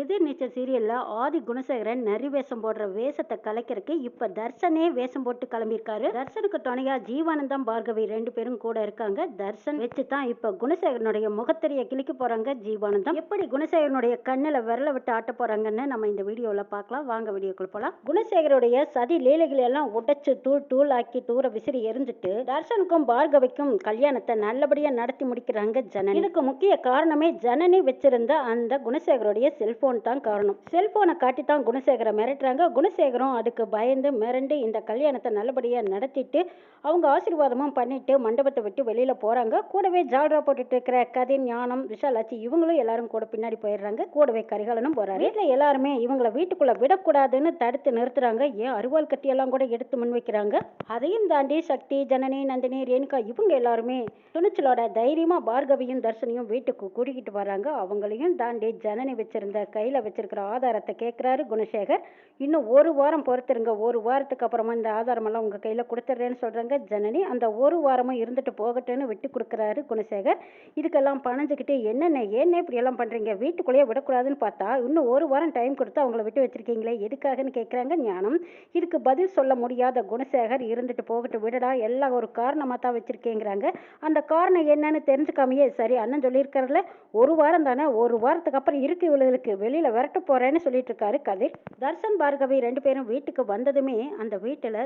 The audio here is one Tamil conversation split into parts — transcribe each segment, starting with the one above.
எதிர்நீச்சல் சீரியலில் ஆதி குணசேகரன் நரி வேஷம் போடுற வேஷத்தை கலைக்கிறதுக்கு இப்போ தர்ஷனே வேஷம் போட்டு கிளம்பியிருக்காரு. தர்ஷனுக்கு துணையா ஜீவானந்தம் பார்கவி ரெண்டு பேரும் கூட இருக்காங்க. தர்ஷன் வச்சு தான் இப்போ குணசேகரனுடைய முகத்தறிய கிழிக்க போறாங்க ஜீவானந்தம். எப்படி குணசேகரனுடைய கண்ணில் விரல விட்டு ஆட்ட போறாங்கன்னு நம்ம இந்த வீடியோவில் பார்க்கலாம். வாங்க வீடியோக்குள் போகலாம் குணசேகருடைய சதி லீலைகளை எல்லாம் உடைச்சு தூள் தூள் ஆக்கி தூர விசிறி எரிஞ்சிட்டு தர்ஷனுக்கும் பார்கவிக்கும் கல்யாணத்தை நல்லபடியாக நடத்தி முடிக்கிறாங்க ஜனனி. இதுக்கு முக்கிய காரணமே ஜனனி வச்சிருந்த அந்த குணசேகருடைய செல்ஃப். செல்போன் தான் காரணம். செல்போனை காட்டி தான் குணசேகரை மிரட்டுறாங்க. குணசேகரம் அதுக்கு பயந்து மிரண்டு இந்த கல்யாணத்தை நல்லபடியாக நடத்திட்டு அவங்க ஆசீர்வாதமும் பண்ணிட்டு மண்டபத்தை விட்டு வெளியில் போகிறாங்க கூடவே ஜால்ரா போட்டுட்டு இருக்கிற கதை ஞானம் விஷாலாச்சி இவங்களும் எல்லாரும் கூட பின்னாடி போயிடுறாங்க. கூடவே கரிகாலனும் போறாரு. வீட்டில் எல்லாருமே இவங்கள வீட்டுக்குள்ளே விடக்கூடாதுன்னு தடுத்து நிறுத்துறாங்க. ஏன் அருவாள் கட்டி எல்லாம் கூட எடுத்து முன் வைக்கிறாங்க. அதையும் தாண்டி சக்தி ஜனனி நந்தினி ரேணுகா இவங்க எல்லாருமே துணிச்சலோட தைரியமாக பார்கவியும் தர்ஷனியும் வீட்டுக்கு கூட்டிக்கிட்டு வராங்க. அவங்களையும் தாண்டி ஜனனி வச்சிருந்த கையில வச்சிருக்கிற ஆதாரத்தை கேட்குறாரு குணசேகர். இன்னும் ஒரு வாரம் பொறுத்துருங்க. ஒரு வாரத்துக்கு அப்புறமா இந்த ஆதாரம் எல்லாம் கையில் கொடுத்துட்றேன்னு சொல்றாங்க ஜனனி. அந்த ஒரு வாரமும் இருந்துட்டு போகட்டுன்னு விட்டு கொடுக்குறாரு குணசேகர். இதுக்கெல்லாம் பணஞ்சுக்கிட்டு என்னென்ன ஏன்னே இப்படி எல்லாம் வீட்டுக்குள்ளேயே விடக்கூடாதுன்னு பார்த்தா இன்னும் ஒரு வாரம் டைம் கொடுத்து அவங்கள விட்டு வச்சிருக்கீங்களே? எதுக்காகன்னு கேட்குறாங்க ஞானம். இதுக்கு பதில் சொல்ல முடியாத குணசேகர் இருந்துட்டு போகட்டு விடடா. எல்லாம் ஒரு காரணமாக தான் வச்சுருக்கேங்கிறாங்க. அந்த காரணம் என்னன்னு தெரிஞ்சுக்காமையே சரி அண்ணன் சொல்லியிருக்காருல ஒரு வாரம் தானே? ஒரு வாரத்துக்கு அப்புறம் இருக்கு இவளுக்கு வெளியில் விரட்ட போறேன்னு சொல்லிட்டு இருக்காரு கதிர். தர்ஷன் பார்கவி ரெண்டு பேரும் வீட்டுக்கு வந்ததுமே அந்த வீட்டில்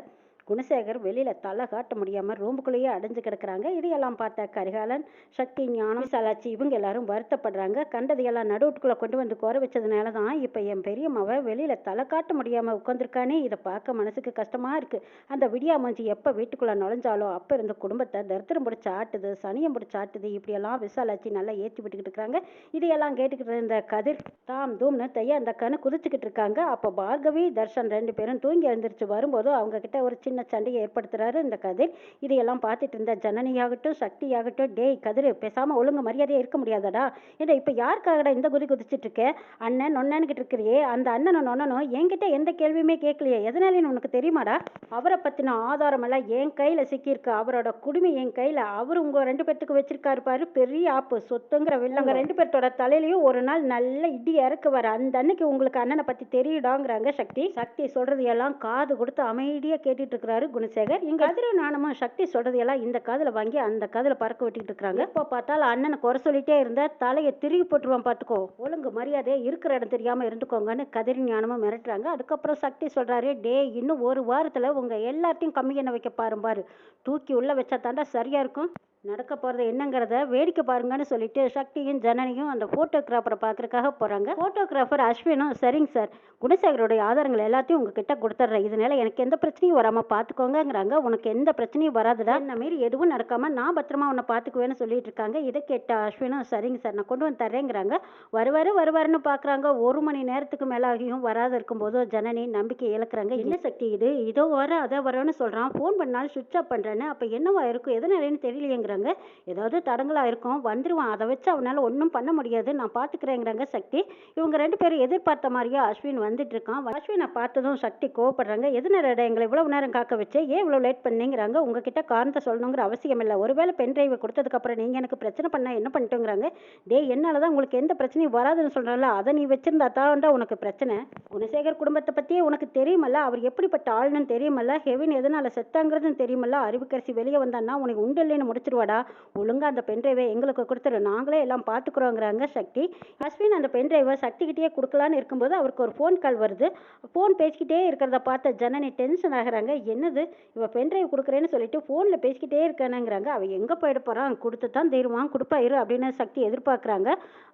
குணசேகர் வெளியில தலை காட்ட முடியாம ரூமுக்குள்ளேயே அடைஞ்சு கிடக்குறாங்க. இதையெல்லாம் பார்த்த கரிகாலன் சக்தி ஞானம் விசாலாச்சி இவங்க எல்லாரும் வருத்தப்படுறாங்க. கண்டதையெல்லாம் நடுவுட்டுக்குள்ள கொண்டு வந்து குறை வச்சதுனால தான் இப்போ என் பெரியம்மாவை வெளியில தலை காட்ட முடியாம உட்காந்துருக்கானே இதை பார்க்க மனசுக்கு கஷ்டமா இருக்கு. அந்த விடியாமஞ்சி எப்போ வீட்டுக்குள்ள நுழைஞ்சாலோ அப்ப இருந்த குடும்பத்தை தரித்திரம் பிடிச்சி ஆட்டுது சனியம் பிடிச்சி ஆட்டுது. இப்படியெல்லாம் விசாலாச்சி நல்லா ஏற்றி விட்டுக்கிட்டு இருக்கிறாங்க இதையெல்லாம் கேட்டுக்கிட்டு இருந்த கதிர் தாம் தூம்னு தையா அந்த கண்ணு குதிச்சுக்கிட்டு இருக்காங்க. அப்போ பார்கவி தர்ஷன் ரெண்டு பேரும் தூங்கி எழுந்திரிச்சு வரும்போது அவங்க கிட்ட ஒரு சின்ன சண்டையை ஏற்படுத்துறாரு இந்த கதிர். இதையெல்லாம் பார்த்துட்டு இருந்த ஜனனியாகட்டும் சக்தியாகட்டும் டேய் கதிர் பேசாம ஒழுங்கு மரியாதையா இருக்க முடியாதடா. ஏடா இப்ப யாருக்காகடா இந்த குதி குதிச்சிட்டு இருக்க? அண்ணன் நொன்னன்கிட்ட இருக்கிறியே. அந்த அண்ணனும் நொன்னனும் என்கிட்ட எந்த கேள்வியுமே கேட்கலையே. எதனாலேன்னு உனக்கு தெரியுமாடா? அவரை பத்தின ஆதாரம் எல்லாம் என் கையில சிக்கியிருக்கு. அவரோட குடுமி என் கையில. அவரு உங்க ரெண்டு பேர்த்துக்கு வச்சிருக்காரு பாரு பெரிய ஆப்பு. சொத்துங்கிற வில்லங்க ரெண்டு பேர்த்தோட தலையிலயும் ஒரு நாள் நல்ல இடி இறக்குவார். அந்த அன்னைக்கு உங்களுக்கு அண்ணனை பத்தி தெரியுடாங்கிறாங்க சக்தி. சக்தி சொல்றது எல்லாம் காது கொடுத்து அமைதியா கேட்டுட்டு இருக்கிறாரு குணசேகர். இங்க கதிர நாணமும் சக்தி சொல்றது எல்லாம் இந்த காதுல வாங்கி அந்த காதுல பறக்க விட்டுட்டு இருக்காங்க. இப்போ பார்த்தாலும் அண்ணனை குறை சொல்லிட்டே இருந்தா தலையை திருகி போட்டுருவான் பாத்துக்கோ ஒழுங்கு மரியாதை இருக்கிற இடம் தெரியாம இருந்துக்கோங்கன்னு கதிர ஞானமும் மிரட்டுறாங்க. அதுக்கப்புறம் சக்தி சொல்றாரு டே இன்னும் ஒரு வாரத்துல உங்க எல்லாத்தையும் கம்மி எண்ணெய் வைக்க பாரு பாரு. தூக்கி உள்ள வச்சா தாண்டா சரியா இருக்கும். நடக்க போகிறது என்னங்கிறத வேடிக்கை பாருங்கன்னு சொல்லிட்டு சக்தியும் ஜனனியும் அந்த ஃபோட்டோகிராஃபரை பார்க்குறக்காக போகிறாங்க ஃபோட்டோகிராஃபர் அஸ்வினும் சரிங்க சார். குணசேகரோட ஆதாரங்கள் எல்லாத்தையும் உங்ககிட்ட கொடுத்துட்றேன் இதனால எனக்கு எந்த பிரச்சனையும் வராமல் பார்த்துக்கோங்கங்கிறாங்க உனக்கு எந்த பிரச்சனையும் வராதுடா. இந்த மாரி எதுவும் நடக்காம நான் பத்திரமா உன்னை பார்த்துக்குவேன்னு சொல்லிட்டு இருக்காங்க. இதை கேட்ட அஸ்வினும் சரிங்க சார் நான் கொண்டு வந்து தர்றேங்கிறாங்க. வருவாரு வருவாருன்னு பார்க்குறாங்க ஒரு மணி நேரத்துக்கு மேலே ஆகியும் வராது இருக்கும்போது ஜனனி நம்பிக்கை இழக்கிறாங்க. என்ன சக்தி இது? இதோ வர அதை வரன்னு சொல்கிறான் ஃபோன் பண்ணாலும் சுவிட்ச் ஆஃப் பண்ணுறேன்னு அப்போ என்னவா இருக்கும்? எதனாலேன்னு தெரியலையேங்கிறாங்க. ஏதாவது தடங்களாக இருக்கும். வந்துருவான். அதை வச்சு அவனால் ஒன்றும் பண்ண முடியாது. நான் பார்த்துக்கிறேங்கிறாங்க சக்தி. இவங்க ரெண்டு பேரும் எதிர்பார்த்த மாதிரியே அஸ்வின் வந்துட்டு இருக்கான். அஸ்வினை பார்த்ததும் சக்தி கோவப்படுறாங்க. எதனால எங்களை இவ்வளவு நேரம் பார்க்க வச்சு ஏன் இவ்வளோ லேட் பண்ணிங்கிறாங்க? உங்ககிட்ட காரணத்தை சொல்லணுங்கிற அவசியம் இல்லை. ஒருவேளை பென் டிரைவை கொடுத்ததுக்கப்புறம் நீங்கள் எனக்கு பிரச்சனை பண்ணால் என்ன பண்ணிட்டோங்கிறாங்க? டே என்னால் தான் உங்களுக்கு எந்த பிரச்சனையும் வராதுன்னு சொல்கிறல அதை நீ வச்சிருந்தா தான்டா உனக்கு பிரச்சனை. குணசேகர் குடும்பத்தை பற்றியே உனக்கு தெரியுமல்ல? அவர் எப்படிப்பட்ட ஆளுன்னு தெரியுமல்ல? ஹெவின் எதனால் செத்தாங்கிறதுன்னு தெரியுமல்ல? அறிவுக்கரசி வெளியே வந்தான்னா உனக்கு உண்டு இல்லைன்னு முடிச்சிருவாடா. ஒழுங்காக அந்த பென் டிரைவை எங்களுக்கு கொடுத்துரு. நாங்களே எல்லாம் பார்த்துக்குறோங்கிறாங்க சக்தி. அஸ்வின் அந்த பென் டிரைவை சக்திக்கிட்டே கொடுக்கலான்னு இருக்கும்போது அவருக்கு ஒரு ஃபோன் கால் வருது. ஃபோன் பேசிக்கிட்டே இருக்கிறத பார்த்த ஜனனி டென்ஷன் ஆகிறாங்க. என்னது? இவ பென்ட்ரைவ் கொடுக்குறேன்னு சொல்லிட்டு ஃபோனில் பேசிக்கிட்டே இருக்கானுங்கிறாங்க. அவன் எங்கே போயிட போகிறான் கொடுத்து தான் தீருவான். கொடுப்பாயிரு அப்படின்னு சக்தி எதிர்பார்க்குறாங்க.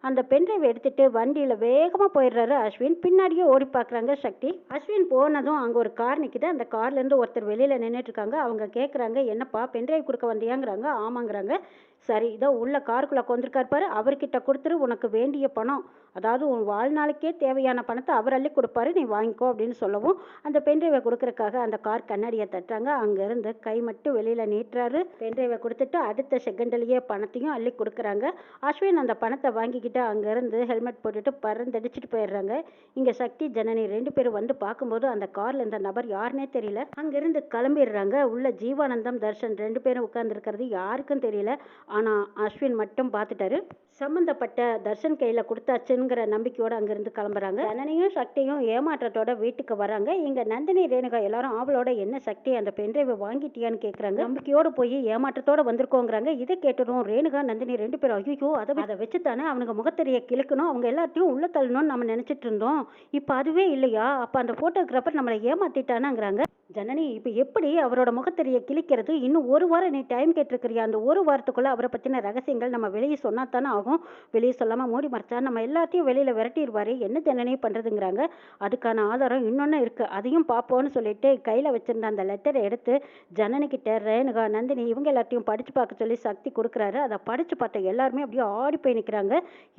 அந்த பென் எடுத்துகிட்டு வண்டியில் வேகமாக போயிடுறாரு அஸ்வின். பின்னாடியே ஓடி பார்க்குறாங்க சக்தி. அஸ்வின் போனதும் அங்கே ஒரு கார் நிற்கிது அந்த கார்லேருந்து ஒருத்தர் வெளியில் நின்றுட்டு இருக்காங்க. அவங்க கேட்குறாங்க என்னப்பா பென்ட்ரைவ் கொடுக்க வந்தியாங்கிறாங்க. ஆமாங்கிறாங்க. சரி இதோ உள்ள காருக்குள்ளே கொண்டிருக்கார் பாரு அவர்கிட்ட கொடுத்துரு உனக்கு வேண்டிய பணம். அதாவது உன் வாழ்நாளுக்கே தேவையான பணத்தை அவர் அள்ளி கொடுப்பாரு நீ வாங்கிக்கோ அப்படின்னு சொல்லவும் அந்த பென்ட்ரைவை கொடுக்கறக்காக அந்த கார் கண்ணாடியை தட்டுறாங்க. அங்கேருந்து கை மட்டும் வெளியில் நீட்டுறாரு. பென்ட்ரைவை கொடுத்துட்டு அடுத்த செகண்ட்லேயே பணத்தையும் அள்ளி கொடுக்குறாங்க. அஸ்வின் அந்த பணத்தை வாங்கிக்கிட்டு அங்கேருந்து ஹெல்மெட் போட்டுட்டு பறந்தடிச்சிட்டு போயிடுறாங்க. இங்கே சக்தி ஜனனி ரெண்டு பேரும் வந்து பார்க்கும்போது அந்த காரில் இந்த நபர் யாருன்னே தெரியல. அங்கேருந்து கிளம்பிடுறாங்க. உள்ள ஜீவானந்தம் தர்ஷன் ரெண்டு பேரும் உட்காந்துருக்கிறது யாருக்கும் தெரியல. ஆனால் அஸ்வின் மட்டும் பார்த்துட்டாரு. சம்மந்தப்பட்ட தர்ஷன் கையில் கொடுத்தாச்சுங்கிற நம்பிக்கையோடு அங்கேருந்து கிளம்புறாங்க. ஜனனியும் சக்தியும் ஏமாற்றத்தோட வீட்டுக்கு வராங்க இங்கே நந்தினி ரேணுகா எல்லாரும் அவளோட என்ன சக்தி அந்த பென்ட்ரைவை வாங்கிட்டியான்னு கேட்குறாங்க நம்பிக்கையோடு போய் ஏமாற்றத்தோட வந்திருக்கோங்கிறாங்க. இதை கேட்டுடும் ரேணுகா நந்தினி ரெண்டு பேரும் ஐயோ அதை அதை வச்சு தானே அவனுங்க முகத்தெரிய கிழக்கணும். அவங்க எல்லாத்தையும் உள்ள தள்ளணும்னு நம்ம நினச்சிட்டு இருந்தோம். இப்போ அதுவே இல்லையா? அப்போ அந்த ஃபோட்டோகிராஃபர் நம்மளை ஏமாத்திட்டானாங்கிறாங்க. ஜனனி இப்போ எப்படி அவரோட முகத்தெரிய கிழிக்கிறது? இன்னும் ஒரு வாரம் நீ டைம் கேட்டிருக்கிறியா? அந்த ஒரு வாரத்துக்குள்ளே அவரை பற்றின ரகசியங்கள் நம்ம வெளியே சொன்னா தானே ஆகும் வெளியே சொல்லாமல் மூடி மறைச்சா நம்ம எல்லாத்தையும் வெளியில் விரட்டிடுவார் என்ன ஜனனி பண்ணுறதுங்கிறாங்க அதுக்கான ஆதாரம் இன்னொன்று இருக்குது அதையும் பார்ப்போம்னு சொல்லிட்டு கையில் வச்சுருந்த அந்த லெட்டரை எடுத்து ஜனனிக்கிட்ட ரேணுகா நந்தினி இவங்க எல்லாத்தையும் படித்து பார்க்க சொல்லி சக்தி கொடுக்குறாரு. அதை படித்து பார்த்த எல்லாருமே அப்படியே ஆடி போய் நிற்கிறாங்க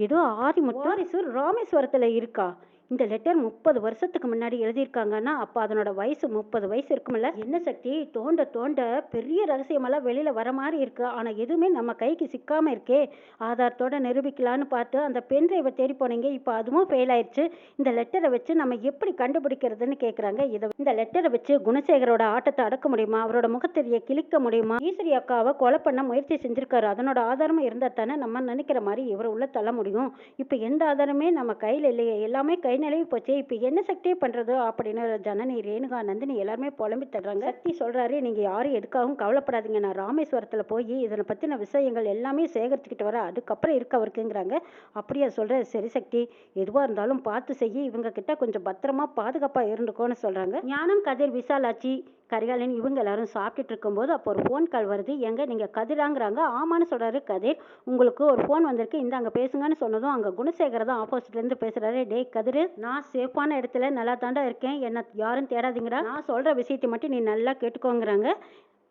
ஏதோ ஆதி முத்தாரிசூர் ராமேஸ்வரத்தில் இருக்கா? இந்த லெட்டர் முப்பது வருஷத்துக்கு முன்னாடி எழுதியிருக்காங்கன்னா அப்போ அதனோட வயசு முப்பது வயசு இருக்கும்ல. என்ன சக்தி? தோண்ட தோண்ட பெரிய ரகசியமெல்லாம் வெளியில் வர மாதிரி இருக்கு. ஆனால் எதுவுமே நம்ம கைக்கு சிக்காமல் இருக்கே. ஆதாரத்தோட நிரூபிக்கலான்னு பார்த்து அந்த பென் டிரைவை தேடி போனீங்க. இப்போ அதுவும் ஃபெயில் ஆயிடுச்சு இந்த லெட்டரை வச்சு நம்ம எப்படி கண்டுபிடிக்கிறதுன்னு கேட்குறாங்க இதை இந்த லெட்டரை வச்சு குணசேகரோட ஆட்டத்தை அடக்க முடியுமா? அவரோட முகத்தெரிய கிழிக்க முடியுமா? ஈஸ்வரி அக்காவை கொலை பண்ண முயற்சி செஞ்சிருக்காரு. அதனோட ஆதாரமும் இருந்தால் தானே நம்ம நினைக்கிற மாதிரி இவரை உள்ள தள்ள முடியும். இப்போ எந்த ஆதாரமே நம்ம கையில் இல்லையே. எல்லாமே கை கை நிலவி போச்சு. இப்போ என்ன சக்தியே பண்ணுறது அப்படின்னு ஜனனி ரேணுகா நந்தினி எல்லாருமே புலம்பி தர்றாங்க. சக்தி சொல்கிறாரு நீங்கள் யாரும் எதுக்காகவும் கவலைப்படாதீங்க. நான் ராமேஸ்வரத்தில் போய் இதனை பற்றின விஷயங்கள் எல்லாமே சேகரிச்சுக்கிட்டு வரேன். அதுக்கப்புறம் இருக்க அவருக்குங்கிறாங்க. அப்படியே சொல்கிறேன் சரி சக்தி எதுவாக இருந்தாலும் பார்த்து செய்ய. இவங்க கிட்ட கொஞ்சம் பத்திரமா பாதுகாப்பாக இருந்துக்கோன்னு சொல்கிறாங்க ஞானம் கதிர் விசாலாச்சி கரிகாலன் இவங்க எல்லாரும் சாப்பிட்டுட்டு இருக்கும்போது அப்போ ஒரு ஃபோன் கால் வருது. எங்க? நீங்கள் கதிராங்கிறாங்க. ஆமான்னு சொல்கிறாரு கதிர். உங்களுக்கு ஒரு ஃபோன் வந்திருக்கு. அங்கே பேசுங்கன்னு சொன்னதும் அங்கே குணசேகர் தான் ஆப்போசிட்லேருந்து பேசுகிறாரு டேய் கதிர் நான் சேஃபான இடத்துல நல்லா தாண்டா இருக்கேன். என்ன யாரும் தேடாதீங்கடா. நான் சொல்கிற விஷயத்தை மட்டும் நீ நல்லா கேட்டுக்கோங்கிறாங்க.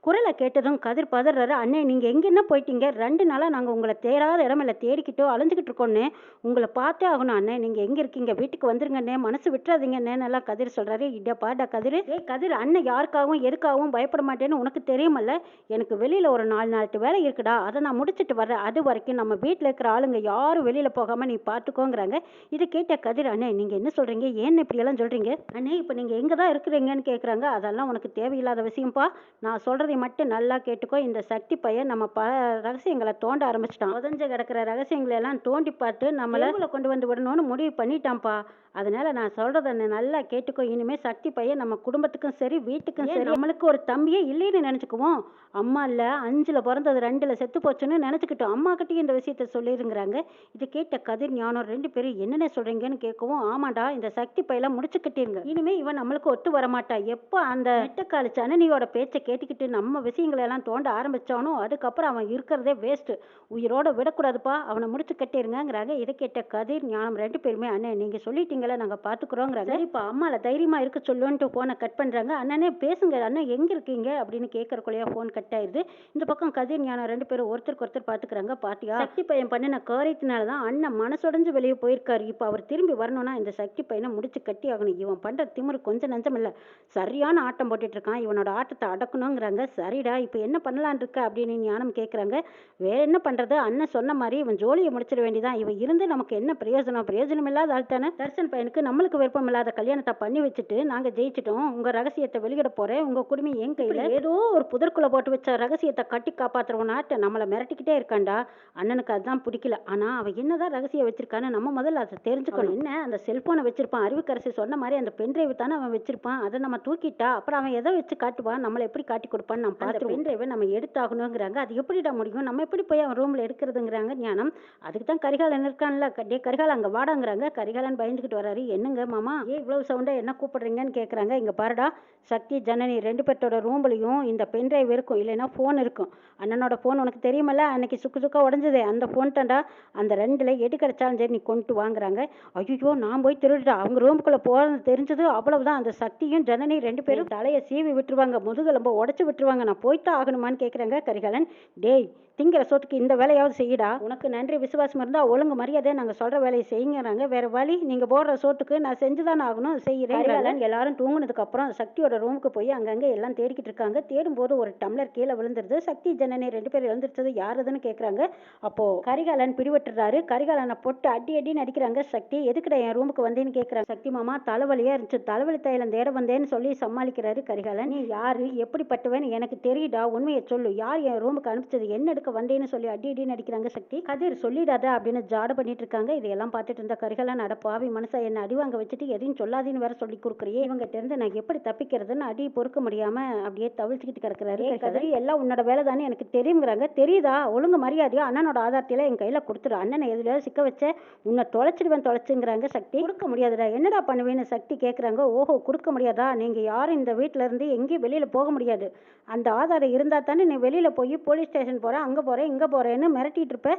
குரலை கேட்டதும் கதிர் பதறாரு அண்ணே நீங்கள் எங்கே என்ன போயிட்டீங்க? ரெண்டு நாளாக நாங்கள் உங்களை தேடாத இடமில்ல தேடிக்கிட்டோ அலைஞ்சிக்கிட்டு இருக்கோன்னு உங்களை பார்த்தே ஆகணும் அண்ணே. நீங்கள் எங்கே இருக்கீங்க? வீட்டுக்கு வந்துருங்கண்ணே. மனசு விட்டுறாதீங்கண்ணே நல்லா கதிர் சொல்கிறாரு இட பாடா கதிர். ஏ கதிர் அண்ணன் யாருக்காகவும் எதுக்காகவும் பயப்பட மாட்டேன்னு உனக்கு தெரியுமல்ல? எனக்கு வெளியில் ஒரு நாலு நாலு வேலை இருக்குடா. அதை நான் முடிச்சுட்டு வரேன் அது வரைக்கும் நம்ம வீட்டில் இருக்கிற ஆளுங்க யாரும் வெளியில் போகாமல் நீ பார்த்துக்கோங்கிறாங்க. இதை கேட்ட கதிர் அண்ணே நீங்கள் என்ன சொல்கிறீங்க ஏன் இப்படியெல்லாம் சொல்கிறீங்க அண்ணே இப்போ நீங்கள் எங்கே தான் இருக்கிறீங்கன்னு கேட்குறாங்க அதெல்லாம் உனக்கு தேவையில்லாத விஷயம்ப்பா நான் சொல்கிறது மட்டும் நல்லா கேட்டுக்கோ. இந்த சக்தி பையன் நம்ம பல ரகசியங்களை தோண்ட ஆரம்பிச்சிட்டான். உதஞ்ச கிடக்கிற ரகசியங்களை எல்லாம் தோண்டி பார்த்து நம்மளை கொண்டு வந்து விடணும்னு முடிவு பண்ணிட்டான்ப்பா. அதனால நான் சொல்றத நல்லா கேட்டுக்கோ. இனிமே சக்தி பையன் நம்ம குடும்பத்துக்கும் சரி வீட்டுக்கும் சரி நம்மளுக்கு ஒரு தம்பியே இல்லைன்னு நினைச்சுக்குவோம். அம்மா இல்ல அஞ்சுல பிறந்தது ரெண்டுல செத்து போச்சுன்னு நினைச்சுக்கிட்டோம். அம்மா கிட்டயும் இந்த விஷயத்த சொல்லிருங்கிறாங்க. இது கேட்ட கதிர் ஞானம் ரெண்டு பேரும் என்னென்ன சொல்றீங்கன்னு கேட்கவும் ஆமாடா இந்த சக்தி பையில முடிச்சு கட்டிருங்க இனிமே இவன் நம்மளுக்கு ஒத்து வரமாட்டா. எப்போ அந்த நெட்டக்காலி சனனியோட பேச்சை கேட்டுக்கிட்டு நம்ம விஷயங்களை எல்லாம் தோண்ட ஆரம்பிச்சானோ அதுக்கப்புறம் அவன் இருக்கிறதே வேஸ்ட் உயிரோட விடக்கூடாதுப்பா அவனை முடிச்சு கட்டிருங்கிறாங்க இதை கேட்ட கதிர் ஞானம் ரெண்டு பேருமே அண்ணே நீங்க சொல்லிட்டீங்களா நாங்க பாத்துக்கிறோங்கிறாங்க. சரிப்பா. அம்மால தைரியமா இருக்க சொல்லுன்ட்டு போனை கட் பண்றாங்க. அண்ணனே பேசுங்க அண்ணன் எங்க இருக்கீங்க? அப்படின்னு கேட்கறக்குள்ளேயே போன் கட் ஆயிருது. இந்த பக்கம் கதிர் ஞானம் ரெண்டு பேரும் ஒருத்தருக்கு ஒருத்தர் பாத்துக்கிறாங்க. பாத்தியா? சக்தி பையன் பண்ணின காரியத்தினால தான் அண்ணன் மனசுடைஞ்சு வெளியே போயிருக்காரு. இப்போ அவர் திரும்பி வரணும்னா இந்த சக்தி பையனை முடிச்சு கட்டி ஆகணும் இவன் பண்ற திமிரு கொஞ்சம் நஞ்சம் இல்ல சரியான ஆட்டம் போட்டுட்டு இருக்கான். இவனோட ஆட்டத்தை அடக்கணுங்கிறாங்க. சரிடா இப்போ என்ன பண்ணலான் இருக்க அப்படின்னு ஞானம் கேட்குறாங்க வேற என்ன பண்றது? அண்ணன் சொன்ன மாதிரி இவன் ஜோலியை முடிச்சிட வேண்டியதான் இவன் இருந்து நமக்கு என்ன பிரயோஜனம்? பிரயோஜனம் இல்லாத ஆள் தானே. தர்சன் பையனுக்கு நம்மளுக்கு விருப்பம் இல்லாத கல்யாணத்தை பண்ணி வச்சுட்டு நாங்க ஜெயிச்சிட்டோம். உங்க ரகசியத்தை வெளியிட போறேன். உங்க குடுமி என் கையில. ஏதோ ஒரு புதற்குள்ள போட்டு வச்ச ரகசியத்தை கட்டி காப்பாத்துறவனாட்ட நம்மளை மிரட்டிக்கிட்டே இருக்கான்டா. அண்ணனுக்கு அதுதான் பிடிக்கல. ஆனா அவன் என்னதான் ரகசியம் வச்சிருக்கான்னு நம்ம முதல்ல அதை தெரிஞ்சுக்கணும். என்ன அந்த செல்போனை வச்சிருப்பான்? அறிவுக்கரசி சொன்ன மாதிரி அந்த பென்ட்ரைவ் தானே அவன் வச்சிருப்பான்? அதை நம்ம தூக்கிட்டா அப்புறம் அவன் எதை வச்சு காட்டுவான்? நம்மளை எப்படி காட்டி கொடுப்பான்னு நம்ம பார்த்து பென்ட்ரைவை நம்ம எடுத்தாகணுங்கிறாங்க அது எப்படிடா முடியும்? நம்ம எப்படி போய் அவன் ரூம்ல எடுக்கிறதுங்கிறாங்க ஞானம். அதுக்கு தான் கரிகாலன் இருக்கான்ல. டே கரிகாலன் அங்க வாடாங்கிறாங்க. கரிகாலன் பயந்துக்கிட்டு வராரு. என்னங்க மாமா? ஏன் இவ்வளவு சவுண்டா என்ன கூப்பிடுறீங்கன்னு கேட்குறாங்க இங்க பாருடா. சக்தி ஜனனி ரெண்டு பேர்த்தோட ரூம்லையும் இந்த பென்ட்ரைவ் இருக்கும். இல்லைன்னா ஃபோன் இருக்கும். அண்ணனோட ஃபோன் உனக்கு தெரியுமல்ல? அன்னைக்கு சுக்கு சுக்கா உடஞ்சதே. அந்த ஃபோன் தாண்டா அந்த ரெண்டுல எது கிடைச்சாலும் சரி நீ கொண்டு வாங்குறாங்க. ஐயோ நான் போய் திருடுட்டா அவங்க ரூமுக்குள்ள போறது தெரிஞ்சது. அவ்வளவுதான். அந்த சக்தியும் ஜனனி ரெண்டு பேரும் தலையை சீவி விட்டுருவாங்க. முதுகெலும்ப உடைச்சு விட்டுருவாங்க. நான் போய்த்தான் ஆகணுமான்னு கேட்குறாங்க கரிகாலன். டேய் திங்கிற சோத்துக்கு இந்த வேலையாவது செய்யடா. உனக்கு நன்றி விசுவாசம் இருந்தா ஒழுங்கு மரியாதை நாங்க சொல்ற வேலையை செய்யுங்கிறாங்க. வேற வழி நீங்க போடுற சோத்துக்கு நான் செஞ்சுதான் ஆகணும் செய்யறேன். எல்லாரும் தூங்குனதுக்கு அப்புறம் சக்தியோட ரூமுக்கு போய் அங்கங்க எல்லாம் தேடிக்கிட்டு இருக்காங்க. தேடும்போது ஒரு டம்ளர் கீழே விழுந்துருது. சக்தி ஜனனி ரெண்டு பேரும் எழுந்திருச்சது யாருதுன்னு கேக்குறாங்க. அப்போ கரிகாலன் பிடிபட்டுறாரு. கரிகாலனை போட்டு அடி அடின்னு அடிக்கிறாங்க. சக்தி எதுக்குடா என் ரூமுக்கு வந்தேன்னு கேக்குறாங்க? சக்தி மாமா தலைவலியா இருந்துச்சு. தலைவலி தைலம் தேட வந்தேன்னு சொல்லி சமாளிக்கிறாரு கரிகாலன். நீ யாரு? எப்படிப்பட்டவன்? எனக்கு தெரியுடா. உண்மையை சொல்லு. யார் என் ரூமுக்கு அனுப்பிச்சது? என்ன எடுக்க வந்தேன்னு சொல்லி அடி அடின்னு அடிக்கிறாங்க சக்தி. கதிர் சொல்லிடாத அப்படின்னு ஜாட பண்ணிட்டு இருக்காங்க. இதையெல்லாம் பார்த்துட்டு இருந்த கரிகலா நட பாவி மனசா என்ன அடி வாங்க வச்சுட்டு எதையும் சொல்லாதீன்னு வேற சொல்லி கொடுக்குறியே இவங்கிட்ட இருந்து நான் எப்படி தப்பிக்கிறதுன்னு அடி பொறுக்க முடியாம அப்படியே தவிழ்ச்சிக்கிட்டு கிடக்குறாரு கதிரி. எல்லாம் உன்னோட வேலை தானே எனக்கு தெரியுங்கிறாங்க தெரியுதா? ஒழுங்கு மரியாதையா அண்ணனோட ஆதாரத்தையெல்லாம் என் கையில கொடுத்துரு. அண்ணனை எதுலயாவது சிக்க வச்ச உன்னை தொலைச்சிடுவேன் தொலைச்சுங்கிறாங்க சக்தி. கொடுக்க முடியாதுடா. என்னடா பண்ணுவேன்னு சக்தி கேட்குறாங்க ஓஹோ கொடுக்க முடியாதா? நீங்க யாரும் இந்த வீட்ல இருந்து எங்கேயும் வெளியில போக முடியாது. அந்த ஆதாரம் இருந்தா தானே நீ வெளியில போய் போலீஸ் ஸ்டேஷன் போற. அங்க போறேன் இங்க போறேன்னு மிரட்டிட்டு இருப்ப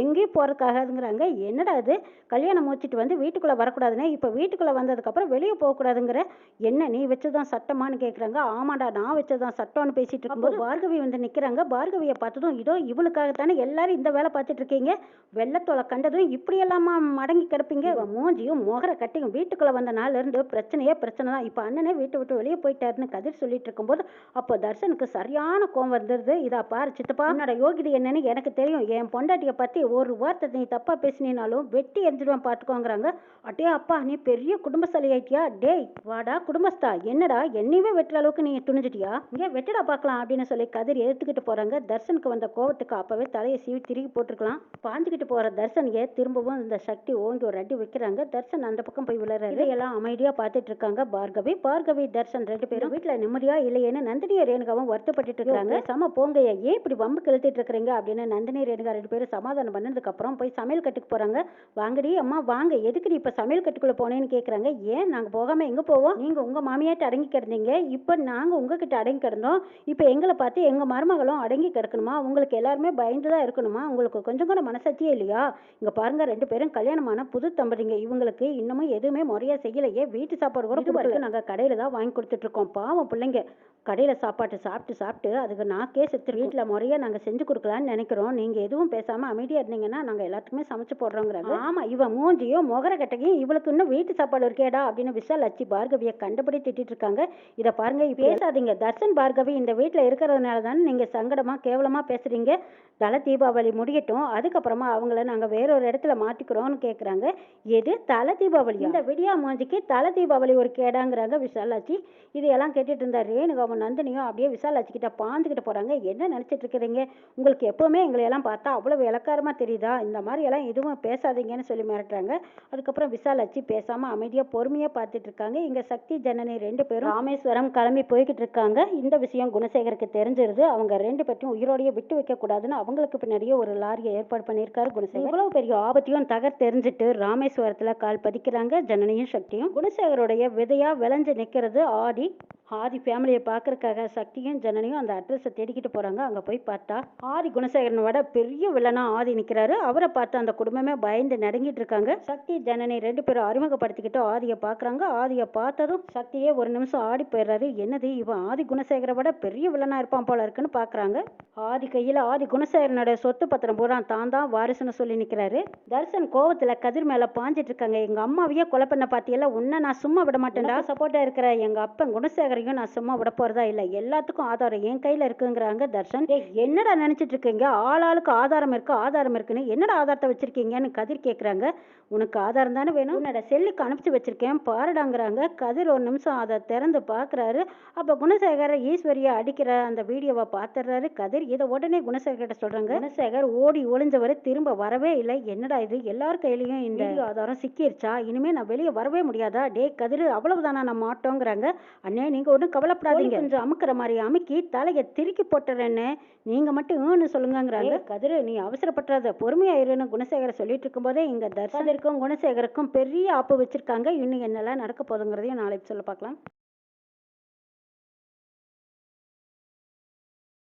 எங்கேயும் போறதுக்காகாதுங்கிறாங்க. என்னடா அது கல்யாணம் முடிச்சிட்டு வந்து வீட்டுக்குள்ள வரக்கூடாதுன்னு இப்போ வீட்டுக்குள்ள வந்ததுக்கப்புறம் வெளியே போகக்கூடாதுங்கிற? என்ன நீ வச்சதான் சட்டமான்னு கேட்குறாங்க ஆமாடா நான் வச்சதான் சட்டம்னு பேசிட்டு இருக்கும்போது பார்கவி வந்து நிற்கிறாங்க பார்கவியை பார்த்ததும் இதோ இவளுக்காகத்தானே எல்லாரும் இந்த வேலை பார்த்துட்டு இருக்கீங்க? வெள்ளத்தோலை கண்டதும் இப்படியெல்லாமா மடங்கி கிடப்பீங்க? மூஞ்சியும் முகர கட்டியும் வீட்டுக்குள்ள வந்த நாள்ல இருந்து பிரச்சனையே பிரச்சனை தான். இப்போ அண்ணனே வீட்டை விட்டு வெளியே போயிட்டாருன்னு கதிர் சொல்லிட்டு இருக்கும்போது அப்போ தர்ஷனுக்கு சரியான கோவம் வந்துடுது இதா பாரு சித்தப்பா உன்னோட யோகிதை என்னன்னு எனக்கு தெரியும். என் பொண்டாட்டியை பத்தி ஒரு வார்த்தை நீ தப்பா பேசினாலும் வெட்டி எரிஞ்சிடுவேன் பார்த்துக்கோங்கிறாங்க. அட்டே அப்பா நீ பெரிய குடும்பஸ்தலி ஆயிட்டியா? டேய் வாடா குடும்பஸ்தா. என்னடா என்னையவே வெட்டுற அளவுக்கு நீ துணிஞ்சிட்டியா? இங்கே வெட்டுடா பார்க்கலாம் அப்படின்னு சொல்லி கதிர் எடுத்துக்கிட்டு போறாங்க. தர்ஷனுக்கு வந்த கோவத்துக்கு அப்பவே தலையை சீவி திருகி போட்டிருக்கலாம். பாஞ்சுக்கிட்டு போற தர்ஷனையே திரும்பவும் இந்த சக்தி ஓங்கி ஒரு அடி வைக்கிறாங்க. தர்ஷன் அந்த பக்கம் போய் விழுறாரு இதையெல்லாம் அமைதியா பார்த்துட்டு இருக்காங்க பார்கவி. பார்கவி தர்ஷன் ரெண்டு பேரும். வீட்டுல நிம்மதியா இல்லையேன்னு நந்தினியும் ரேணுகாவும் வருத்தப்பட்டுட்டு இருக்காங்க. சம போங்கய்யா ஏன் இப்படி வம்பு கழுத்திட்டு இருக்கிறீங்க அப்படின்னு நந்தினி ரேணுகா ரெண்டு பேரும் சமாதானம் பண்ணதுக்கு அப்புறம் போய் சமையல் கட்டுக்கு போறாங்க. வாங்கடி அம்மா வாங்க. எதுக்கு நீ இப்ப சமையல் கட்டுக்குள்ள போனேன்னு கேக்குறாங்க. ஏன் நாங்க போகாம எங்க போவோம்? நீங்க உங்க மாமியாட்ட அடங்கி கிடந்தீங்க. இப்ப நாங்க உங்ககிட்ட அடங்கி கிடந்தோம். இப்ப எங்களை பார்த்து எங்க மருமகளும் அடங்கி கிடக்கணுமா? உங்களுக்கு எல்லாருமே பயந்து தான் இருக்கணுமா? உங்களுக்கு கொஞ்சம் கூட மனசாட்சியே இல்லையா? இங்க பாருங்க ரெண்டு பேரும் கல்யாணமான புது தம்பதிங்க. இவங்களுக்கு இன்னமும் எதுவுமே முறையா செய்யலையே. வீட்டு சாப்பாடு கூட கொடுக்கல. நாங்க கடையில தான் வாங்கி கொடுத்துட்டு இருக்கோம். பாவம் பிள்ளைங்க. கடையில சாப்பாட்டு சாப்பிட்டு சாப்பிட்டு அதுக்கு நாக்கே செத்து வீட்டுல முறையா நாங்க செஞ்சு கொடுக்கலாம்னு நினைக்கிறோம். நீங்க எதுவும் பேசாம அமைதியா இருந்தீங்கன்னா நாங்க எல்லாத்துக்குமே சமைச்சு போடுறோங்கிறாங்க ஆமா இவ மூஞ்சியும் முகர கட்டையும் இவளுக்கு இன்னும் வீட்டு சாப்பாடு இருக்கேடா அப்படின்னு விஷால் அச்சி பார்கவியை கண்டபடி திட்டிட்டு இருக்காங்க. இத பாருங்க இப்ப பேசாதீங்க. தர்ஷன் பார்கவி இந்த வீட்டுல இருக்கிறதுனால தானே நீங்க சங்கடமா கேவலமா பேசுறீங்க. தல தீபாவளி முடியட்டும். அதுக்கப்புறமா அவங்கள நாங்க வேறொரு இடத்துல மாத்திக்கிறோம்னு கேக்குறாங்க. எது? தல தீபாவளி இந்த விடியா மூஞ்சிக்கு தல தீபாவளி ஒரு கேடாங்கிறாங்க விஷாலாச்சி இதையெல்லாம் கேட்டுட்டு இருந்தா ரேணுகாவும் நந்தினியும் அப்படியே விஷாலாச்சி கிட்ட பாந்துக்கிட்டு போறாங்க. என்ன நினைச்சிட்டு இருக்கிறீங்க? உங்களுக்கு உங்களுக்கு எங்களை எல்லாம் பார்த்தா அவ்வளோ விளக்காரமாக தெரியுதா? இந்த மாதிரி எல்லாம் எதுவும் பேசாதீங்கன்னு சொல்லி மிரட்டுறாங்க. அதுக்கப்புறம் விசாலாச்சி பேசாமல் அமைதியாக பொறுமையாக பார்த்துட்டு இருக்காங்க. இங்கே சக்தி ஜனனி ரெண்டு பேரும் ராமேஸ்வரம் கிளம்பி போய்கிட்டு இருக்காங்க. இந்த விஷயம் குணசேகருக்கு தெரிஞ்சிருது. அவங்க ரெண்டு பேர்த்தையும் உயிரோடையே விட்டு வைக்கக்கூடாதுன்னு அவங்களுக்கு பின்னாடியே ஒரு லாரியை ஏற்பாடு பண்ணியிருக்காரு குணசேகர். இவ்வளவு பெரிய ஆபத்தையும் தகர் தெரிஞ்சுட்டு ராமேஸ்வரத்தில் கால் பதிக்கிறாங்க ஜனனியும் சக்தியும். குணசேகருடைய விதையாக விளைஞ்சு நிற்கிறது ஆடி ஆதி ஃபேமிலியை பார்க்கறக்காக சக்தியும் ஜனனியும் அந்த அட்ரஸை தேடிக்கிட்டு போகிறாங்க அங்கே போய் பார்த்தா ஆதி குணசேகரனோட பெரிய வில்லனா ஆதி நிற்கிறாரு அவரை பார்த்து அந்த குடும்பமே பயந்து நடுங்கிட்டு இருக்காங்க. சக்தி ஜனனி ரெண்டு பேரும் அறிமுகப்படுத்திக்கிட்டு ஆதியை பார்க்குறாங்க. ஆதியை பார்த்ததும் சக்தியே ஒரு நிமிஷம் ஆடி போயிடுறாரு. என்னது இவன் ஆதி குணசேகரை விட பெரிய வில்லனா இருப்பான் போல இருக்குன்னு பார்க்குறாங்க. ஆதி கையில் ஆதி குணசேகரனோட சொத்து பத்திரம் பூரா தான் தான் வாரிசுன்னு சொல்லி நிற்கிறாரு தர்சன் கோவத்தில் கதிர் மேலே பாஞ்சிட்டு இருக்காங்க. எங்கள் அம்மாவையே கொலை பண்ண பார்த்தியெல்லாம் உன்னை நான் சும்மா விட மாட்டேன்டா. சப்போர்ட்டாக இருக்கிற எங்கள் அப்பன் குணசேகரையும் நான் சும்மா விட போறதா இல்ல. எல்லாத்துக்கும் ஆதாரம் என் கையில இருக்குங்கிறாங்க தர்ஷன். என்னடா நினைச்சிட்டு இருக்கீங்க? ஆளாளுக்கு ஆதாரம் இருக்கு ஆதாரம் இருக்குன்னு என்னடா ஆதாரத்தை வச்சிருக்கீங்கன்னு கதிர் கேக்குறாங்க. உனக்கு ஆதாரம் தானே வேணும்? உன்னோட செல்லுக்கு அனுப்பிச்சு வச்சிருக்கேன் பாருடாங்கிறாங்க. கதிர் ஒரு நிமிஷம் அதை திறந்து பார்க்கறாரு அப்ப குணசேகர ஈஸ்வரியை அடிக்கிற அந்த வீடியோவை பார்த்துடுறாரு கதிர். இதை உடனே குணசேகர்கிட்ட சொல்றாங்க. குணசேகர் ஓடி ஒளிஞ்சவர் திரும்ப வரவே இல்லை. என்னடா இது? எல்லார் கையிலயும் இந்த ஆதாரம் சிக்கிருச்சா? இனிமே நான் வெளியே வரவே முடியாதா? டே கதிர் அவ்வளவுதானா நான் மாட்டோங்கிறாங்க அண்ணே நீ நீங்க ஒன்றும் கவலைப்படாதீங்க. கொஞ்சம் அமுக்குற மாதிரி அமுக்கி தலையை திருக்கி போட்டுறேன்னு நீங்க மட்டும் ஈன்னு சொல்லுங்கங்கிறாங்க. கதிர் நீ அவசரப்பட்டுறாத. பொறுமையா இருன்னு குணசேகர சொல்லிட்டு இருக்கும்போதே இங்க தர்ஷனருக்கும் குணசேகருக்கும் பெரிய ஆப்பு வச்சிருக்காங்க. இன்னும் என்னெல்லாம் நடக்க போகுதுங்கிறதையும் நாளைக்கு சொல்ல பார்க்கலாம்.